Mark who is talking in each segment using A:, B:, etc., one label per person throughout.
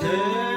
A: 이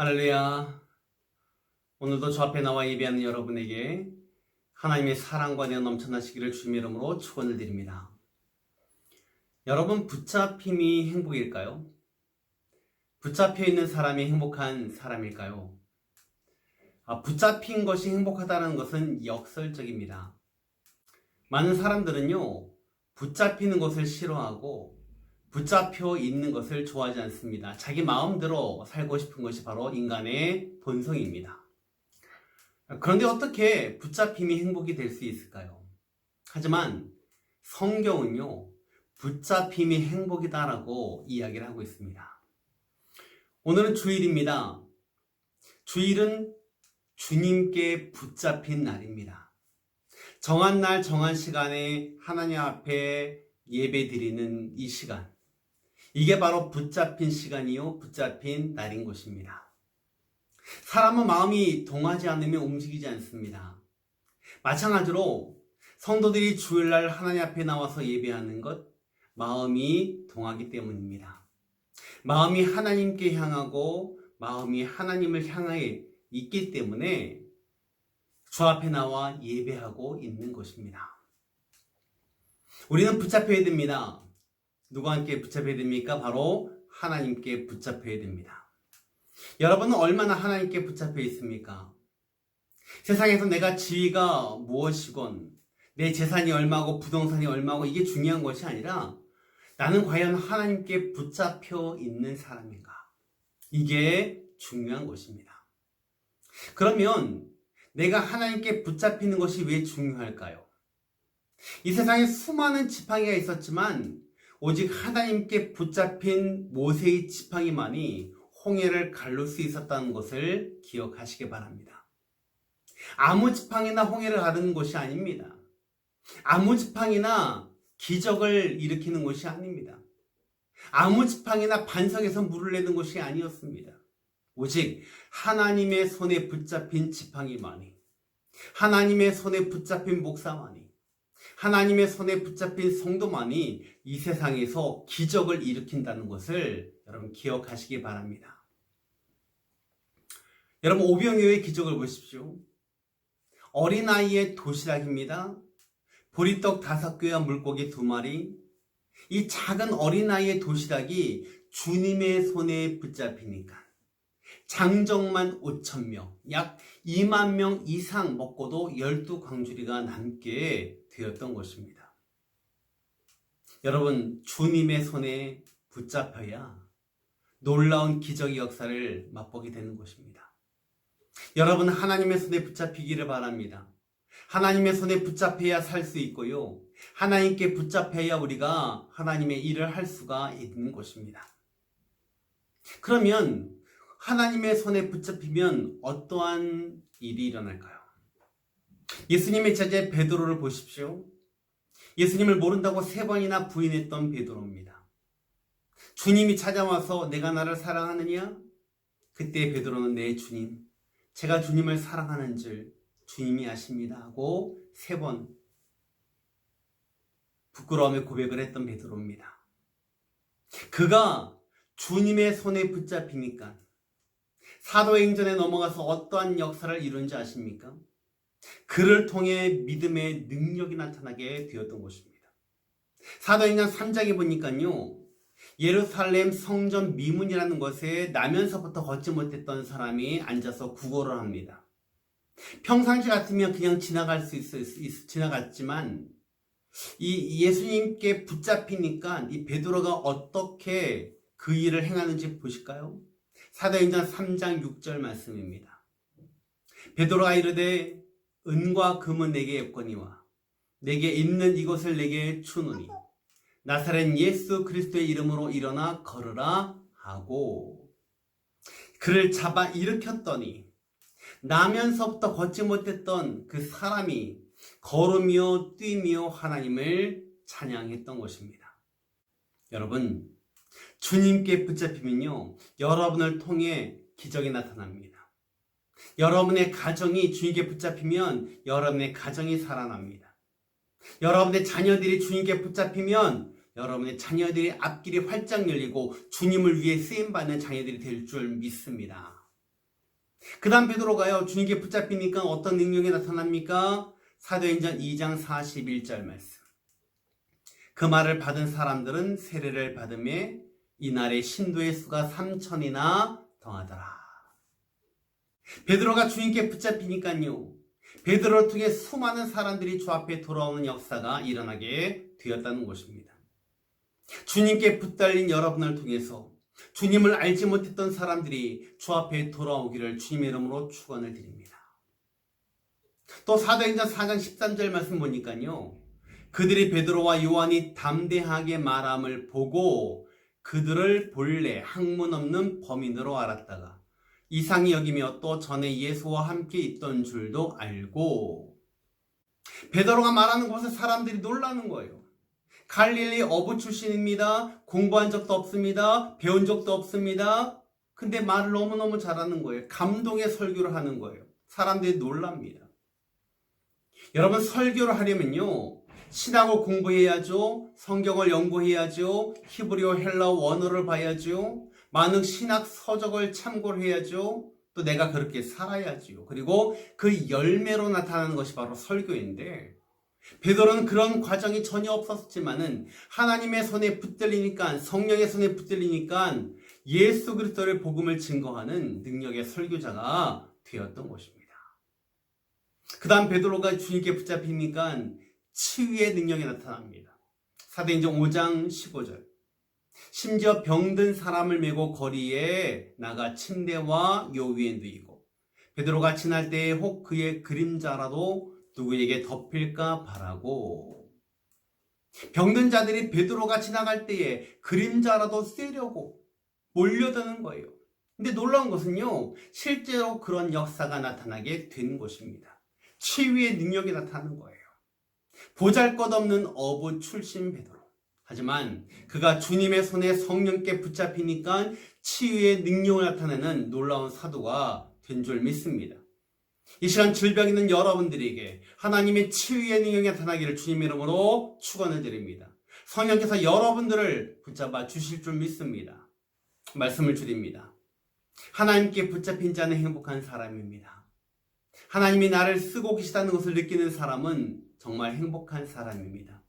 A: 할렐루야. 오늘도 저 앞에 나와 예배하는 여러분에게 하나님의 사랑과 내 넘쳐나시기를 주님 이름으로 축원을 드립니다. 여러분 붙잡힘이 행복일까요? 붙잡혀 있는 사람이 행복한 사람일까요? 아, 붙잡힌 것이 행복하다는 것은 역설적입니다. 많은 사람들은요, 붙잡히는 것을 싫어하고 붙잡혀 있는 것을 좋아하지 않습니다. 자기 마음대로 살고 싶은 것이 바로 인간의 본성입니다. 그런데 어떻게 붙잡힘이 행복이 될 수 있을까요? 하지만 성경은요, 붙잡힘이 행복이다라고 이야기를 하고 있습니다. 오늘은 주일입니다. 주일은 주님께 붙잡힌 날입니다. 정한 날, 정한 시간에 하나님 앞에 예배 드리는 이 시간. 이게 바로 붙잡힌 시간이요, 붙잡힌 날인 것입니다. 사람은 마음이 동하지 않으면 움직이지 않습니다. 마찬가지로 성도들이 주일날 하나님 앞에 나와서 예배하는 것, 마음이 동하기 때문입니다. 마음이 하나님께 향하고 마음이 하나님을 향하여 있기 때문에 주 앞에 나와 예배하고 있는 것입니다. 우리는 붙잡혀야 됩니다. 누구 함께 붙잡혀야 됩니까? 바로 하나님께 붙잡혀야 됩니다. 여러분은 얼마나 하나님께 붙잡혀 있습니까? 세상에서 내가 지위가 무엇이건 내 재산이 얼마고 부동산이 얼마고 이게 중요한 것이 아니라 나는 과연 하나님께 붙잡혀 있는 사람인가? 이게 중요한 것입니다. 그러면 내가 하나님께 붙잡히는 것이 왜 중요할까요? 이 세상에 수많은 지팡이가 있었지만 오직 하나님께 붙잡힌 모세의 지팡이만이 홍해를 가를 수 있었다는 것을 기억하시기 바랍니다. 아무 지팡이나 홍해를 가르는 것이 아닙니다. 아무 지팡이나 기적을 일으키는 것이 아닙니다. 아무 지팡이나 반석에서 물을 내는 것이 아니었습니다. 오직 하나님의 손에 붙잡힌 지팡이만이, 하나님의 손에 붙잡힌 목사만이, 하나님의 손에 붙잡힌 성도만이 이 세상에서 기적을 일으킨다는 것을 여러분 기억하시기 바랍니다. 여러분 오병이어의 기적을 보십시오. 어린아이의 도시락입니다. 보리떡 다섯 개와 물고기 두 마리. 이 작은 어린아이의 도시락이 주님의 손에 붙잡히니까 장정만 5천 명, 약 2만 명 이상 먹고도 열두 광주리가 남게 되었던 것입니다. 여러분, 주님의 손에 붙잡혀야 놀라운 기적의 역사를 맛보게 되는 것입니다. 여러분, 하나님의 손에 붙잡히기를 바랍니다. 하나님의 손에 붙잡혀야 살 수 있고요. 하나님께 붙잡혀야 우리가 하나님의 일을 할 수가 있는 것입니다. 그러면 하나님의 손에 붙잡히면 어떠한 일이 일어날까요? 예수님의 제자 베드로를 보십시오. 예수님을 모른다고 세 번이나 부인했던 베드로입니다. 주님이 찾아와서 내가 나를 사랑하느냐? 그때 베드로는 내 주님, 제가 주님을 사랑하는 줄 주님이 아십니다 하고 세 번 부끄러움에 고백을 했던 베드로입니다. 그가 주님의 손에 붙잡히니까 사도행전에 넘어가서 어떠한 역사를 이룬지 아십니까? 그를 통해 믿음의 능력이 나타나게 되었던 것입니다. 사도행전 3장에 보니까요. 예루살렘 성전 미문이라는 것에 나면서부터 걷지 못했던 사람이 앉아서 구걸을 합니다. 평상시 같으면 그냥 지나갈 수 있어 지나갔지만 이 예수님께 붙잡히니까 이 베드로가 어떻게 그 일을 행하는지 보실까요? 사도행전 3장 6절 말씀입니다. 베드로가 이르되 은과 금은 내게 없거니와 내게 있는 이것을 내게 주노니 나사렛 예수 그리스도의 이름으로 일어나 걸으라 하고 그를 잡아 일으켰더니 나면서부터 걷지 못했던 그 사람이 걸으며 뛰며 하나님을 찬양했던 것입니다. 여러분, 주님께 붙잡히면요, 여러분을 통해 기적이 나타납니다. 여러분의 가정이 주님께 붙잡히면 여러분의 가정이 살아납니다. 여러분의 자녀들이 주님께 붙잡히면 여러분의 자녀들의 앞길이 활짝 열리고 주님을 위해 쓰임받는 자녀들이 될 줄 믿습니다. 그 다음 베드로가요, 주님께 붙잡히니까 어떤 능력이 나타납니까? 사도행전 2장 41절 말씀. 그 말을 받은 사람들은 세례를 받음에 이날의 신도의 수가 3천이나 더하더라. 베드로가 주님께 붙잡히니까요. 베드로를 통해 수많은 사람들이 주 앞에 돌아오는 역사가 일어나게 되었다는 것입니다. 주님께 붙달린 여러분을 통해서 주님을 알지 못했던 사람들이 주 앞에 돌아오기를 주님의 이름으로 축원을 드립니다. 또 사도행전 4장 13절 말씀 보니까요. 그들이 베드로와 요한이 담대하게 말함을 보고 그들을 본래 학문 없는 범인으로 알았다가 이상히 여기며 또 전에 예수와 함께 있던 줄도 알고 베드로가 말하는 곳에 사람들이 놀라는 거예요. 갈릴리 어부 출신입니다. 공부한 적도 없습니다. 배운 적도 없습니다. 근데 말을 너무너무 잘하는 거예요. 감동의 설교를 하는 거예요. 사람들이 놀랍니다. 여러분 설교를 하려면요. 신학을 공부해야죠. 성경을 연구해야죠. 히브리어 헬라어 원어를 봐야죠. 많은 신학 서적을 참고를 해야죠. 또 내가 그렇게 살아야지요. 그리고 그 열매로 나타나는 것이 바로 설교인데 베드로는 그런 과정이 전혀 없었지만은 하나님의 손에 붙들리니까 성령의 손에 붙들리니까 예수 그리스도의 복음을 증거하는 능력의 설교자가 되었던 것입니다. 그다음 베드로가 주님께 붙잡히니까 치유의 능력이 나타납니다. 사도행전 5장 15절. 심지어 병든 사람을 메고 거리에 나가 침대와 요 위에 누이고 베드로가 지날 때에 혹 그의 그림자라도 누구에게 덮일까 바라고 병든 자들이 베드로가 지나갈 때에 그림자라도 쓰려고 몰려드는 거예요. 근데 놀라운 것은요, 실제로 그런 역사가 나타나게 된 것입니다. 치유의 능력이 나타나는 거예요. 보잘 것 없는 어부 출신 베드로. 하지만 그가 주님의 손에 성령께 붙잡히니까 치유의 능력을 나타내는 놀라운 사도가 된 줄 믿습니다. 이 시간 질병 있는 여러분들에게 하나님의 치유의 능력이 나타나기를 주님 이름으로 축원을 드립니다. 성령께서 여러분들을 붙잡아 주실 줄 믿습니다. 말씀을 드립니다. 하나님께 붙잡힌 자는 행복한 사람입니다. 하나님이 나를 쓰고 계시다는 것을 느끼는 사람은 정말 행복한 사람입니다.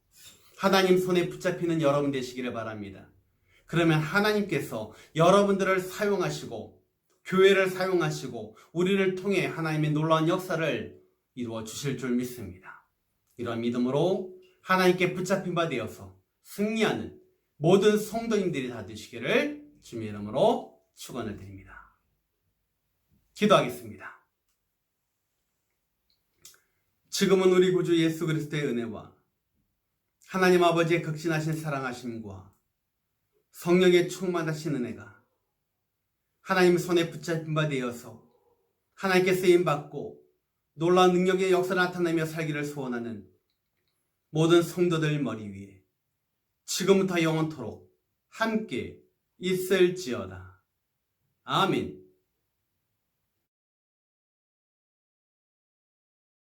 A: 하나님 손에 붙잡히는 여러분 되시기를 바랍니다. 그러면 하나님께서 여러분들을 사용하시고 교회를 사용하시고 우리를 통해 하나님의 놀라운 역사를 이루어 주실 줄 믿습니다. 이런 믿음으로 하나님께 붙잡힌 바 되어서 승리하는 모든 성도님들이 다 되시기를 주님의 이름으로 축원을 드립니다. 기도하겠습니다. 지금은 우리 구주 예수 그리스도의 은혜와 하나님 아버지의 극진하신 사랑하심과 성령의 충만하신 은혜가 하나님 손에 붙잡힌 바 되어서 하나님께 쓰임 받고 놀라운 능력의 역사 나타내며 살기를 소원하는 모든 성도들 머리 위에 지금부터 영원토록 함께 있을지어다. 아멘.